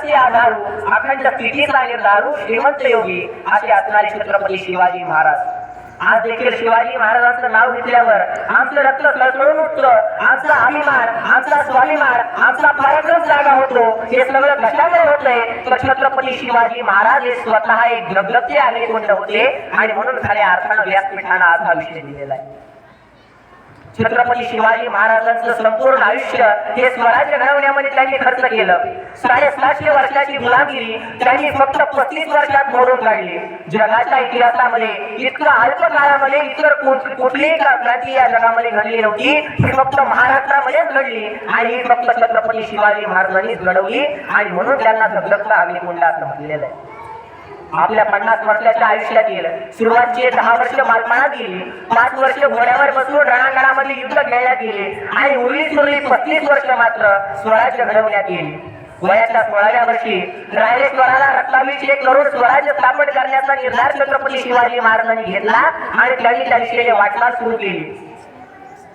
कोणी आधारू अखंड स्थितीचा निर्धारू श्रीमंत योगी असे असणारे छत्रपती शिवाजी महाराज. आज देखील शिवाजी महाराजांचं नाव घेतल्यावर आमचं रक्त सळसळून उठतं. आमचा अभिमान आमचा स्वाभिमान आमचा पराक्रम जागा होतो. हे सगळं कशामुळे होतंय? तर छत्रपती शिवाजी महाराज हे स्वतः एक धगधगते आले कोण होते आणि म्हणून खऱ्या अर्थानं व्यासपीठानं आज हा विषय दिलेला आहे. छत्रपती शिवाजी महाराजांचं संपूर्ण आयुष्य हे स्वराज्य घडवण्यामध्ये त्यांनी खर्च केलं. साडेसातशे वर्षाची गुलामगिरी त्यांनी फक्त पस्तीस वर्षात मोडून काढली. जगाच्या इतिहासामध्ये इतकं अल्प काळामध्ये इतर कुठलीही का- क्रांती या जगामध्ये घडली नव्हती. ही फक्त महाराष्ट्रामध्येच घडली आणि ही फक्त छत्रपती शिवाजी महाराजांनीच घडवली आणि म्हणून त्यांना धगधगता अग्निकुंडात म्हटलेलं आहे. आपल्या पन्नास वर्षाच्या आयुष्यातील सुरुवातची दहा वर्ष मालमाना गेली पाच वर्ष घोड्यावर बसून रणांगणामध्ये युद्ध खेळण्यात गेले. आणि उरली सुरली पस्तीस वर्ष मात्र स्वराज्य घडवण्यात येईल वयाच्या सोळाव्या वर्षी रायरेश्वराला एक करून स्वराज्य स्थापन करण्याचा निर्धार छत्रपती शिवाजी महाराजांनी घेतला आणि त्यांनी त्या दिशेने वाटचाल सुरू केली.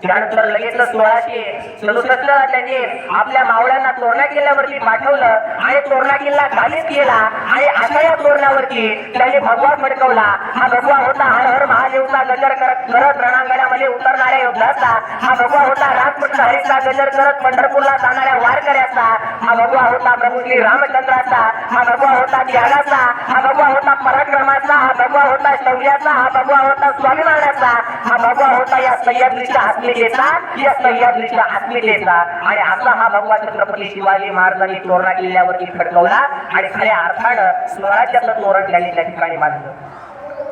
त्यानंतर लगेच सोळाशे सदुसष्ट त्यांनी आपल्या मावळ्यांना तोरणा किल्ल्यावरती पाठवलं. आणि तोरणा किल्ला खालीच केला. आणि अशा या तोरणावरती त्यांनी भगवा फडकवला. हा भगवा होता हर हर महादेवचा गजर करत करत रणांगणामध्ये उतरणाऱ्या योद्धाचा. हा भगवा होता राजपुत्र हरीचा गजर करत पंढरपूरला जाणाऱ्या वारकऱ्याचा. हा भगवा होता प्रभू श्री रामचंद्राचा हा भगवा होता ज्ञानाचा हा भगवा होता पराक्रमाचा हा भगवा होता शौर्याचा हा भगवा होता स्वाभिमानाचा हा भगवा होता या सह्याद्रीच्या आत्मीयतेचा या सह्याद्रीच्या आत्मीयतेचा आणि असा हा भगवा छत्रपती शिवाजी महाराजांनी तोरणा किल्ल्यावरती फडकवला आणि खऱ्या अर्थानं स्वराज्याचं तोरण त्यांनी त्या ठिकाणी बांधलं.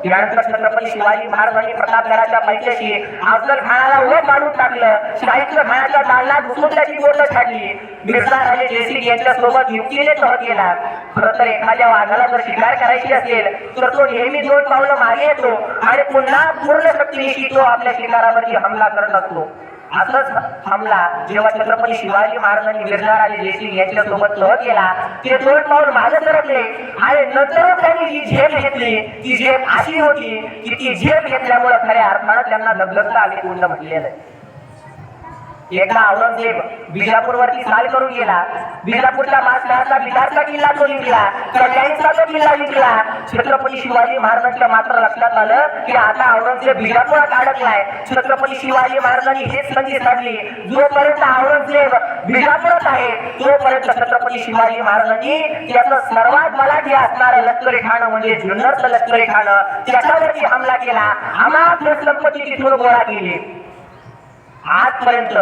त्यानंतर छत्रपती शिवाजी महाराजांनी प्रतापगडाच्या पैशाशी अफजल खानाला उभं मारून टाकलं. शाहिस्त्र खानाच्या दालनात घुसून त्याची बोट छाडली. मिर्झा राजे जयसिंग यांच्या सोबत युक्तीने तह केला खरं तर एखाद्या वाघाला जर शिकार करायची असेल तर तो नेहमी दोन पावलं मागे येतो आणि पुन्हा पूर्ण शक्तीशी तो आपल्या शिकारावरती हमला करत असतो. असंच हमला जेव्हा छत्रपती शिवाजी महाराजांनी मिर्झा आणि जयसिंग यांच्या सोबत तह केला ते दोन पाऊल मागे सरकले. आणि नंतर त्यांनी जी झेप घेतली ती झेप अशी होती की ती झेप घेतल्यामुळे खऱ्या अर्थानं त्यांना लग्न आले कुंड म्हटलेलं आहे. एकदा औरंगजेब बिजापूरवरती साल करून गेला. बिजापूरला मास्टरचा बिहारचा किल्ला तो गेला कल्याणचा तो किल्ला जिंकला. छत्रपती शिवाजी महाराजांच्या मात्र लक्षात आलं की आता औरंगजेब बिजापुरात अडकलाय. छत्रपती शिवाजी महाराजांनी हेच संधी साधली जोपर्यंत औरंगजेब बिजापुरात आहे तोपर्यंत छत्रपती शिवाजी महाराजांनी त्याचं सर्वात बलाढ्य असणारं लष्करी ठाणं म्हणजे जुन्नरचं लष्करी ठाणं त्याच्यावरती हमला केला. आम्हाला संपत्ती तिथून गोळा केली. आजपर्यंत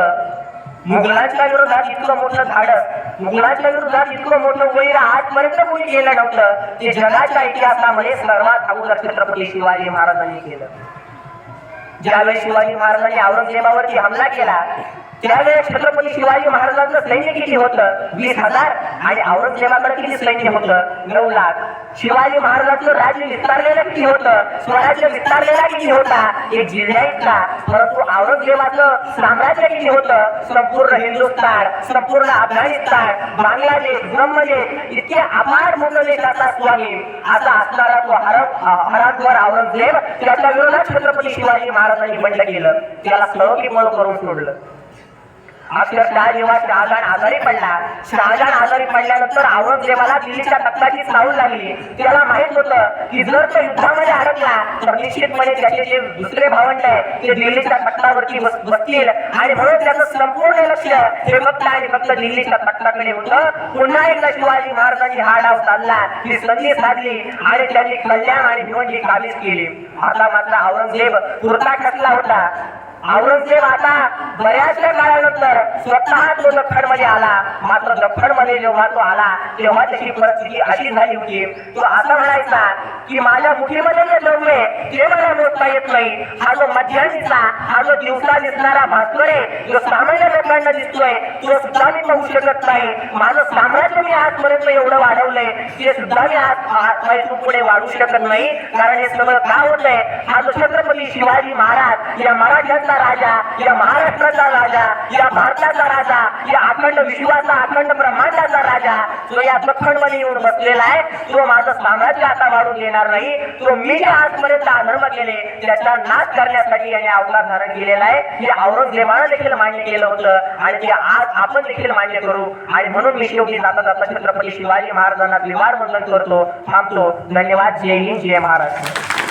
मुघलांच्या विरोधात इतकं मोठं धाडस मुघलांच्या विरोधात इतकं मोठं वैर आजपर्यंत कोणी केलं नव्हतं. ते जगाच्या इतिहासामध्ये सर्वात अगोदर छत्रपती शिवाजी महाराजांनी केलं. ज्यावेळेस शिवाजी महाराजांनी औरंगजेबावरती हमला केला त्यावेळेस छत्रपती शिवाजी महाराजांचं सैन्य किती होतं? वीस हजार. आणि औरंगजेबाकडे किती सैन्य होतं? नऊ लाख. शिवाजी महाराजांचं राज्य विस्तारलेलं किती होतं? स्वराज्य विस्तारलेला किती होता? एक जिल्हा इतका. परंतु औरंगजेबाचं साम्राज्य किती होतं? संपूर्ण हिंदुस्थान संपूर्ण अफगाणिस्तान बांगलादेश ब्रह्मदेश इतके अपार मोठं जातात स्वामी. असा असणारा तो हरप हराकवर औरंगजेब त्याच्या विरोधात छत्रपती शिवाजी महाराजांनी बंड केलं. त्याला सळकीपळ करून सोडलं. अक्षरशः जेव्हा शहाजान आजारी पडला. शहाजान आजारी पडल्यानंतर औरंगजेबाला दिल्लीच्या तक्ताची चावल लागली. त्याला माहीत होतं की जर तो युद्धामध्ये अडकला तर निश्चितपणे त्याचे जे दुसरे भावंड आहे ते दिल्लीच्या तक्तावरती बसतील. आणि म्हणून त्याचं संपूर्ण लक्ष हे फक्त आणि फक्त दिल्लीच्या तक्ताकडे होतं. पुन्हा एकदा शिवाजी महाराजांनी हा डाव चालला ही संधी साधली आणि त्यांनी कल्याण आणि भिवंडी काबीज केली. आता मात्र औरंगजेब पुरता खचला होता. औरंगजेब आता बऱ्याचशा काळानंतर स्वतः तो दखडमध्ये आला. मात्र दखडमध्ये जेव्हा तो आला तेव्हा त्याची परिस्थिती अशी झाली होती. तो असं म्हणायचा की माझ्या मुठीमध्ये जे द्रव्य ते मला मोजता येत नाही. हा जो मध्यान्हीचा हा जो दिवसा दिसणारा भास्कर जो सामान्य लोकांना दिसतोय तो सुद्धा मी पाहू शकत नाही. माझं साम्राज्य मी आजपर्यंत एवढं वाढवलंय ते सुद्धा मी आज आज पुढे वाढू शकत नाही. कारण हे सगळं का होतंय? हा जो छत्रपती शिवाजी महाराज या मराठ्यांचा देशाचा राजा या महाराष्ट्राचा राजा या भारताचा राजा या अखंड विश्वाचा अखंड ब्रह्मांडाचा राजा जो या दखणमध्ये येऊन बसलेला आहे तो माझं साम्राज्य आता वाढून देणार नाही. तो मी जे आजपर्यंत अधर्म केले त्याचा नाश करण्यासाठी याने अवतार धारण केलेला आहे. हे औरंगजेबानं देखील मान्य केलं होतं आणि ते आज आपण देखील मान्य करू. आणि म्हणून मी शेवटी जाता जाता छत्रपती शिवाजी महाराजांना विवार वंदन करतो थांबतो. धन्यवाद. जय हिंद. जय महाराष्ट्र.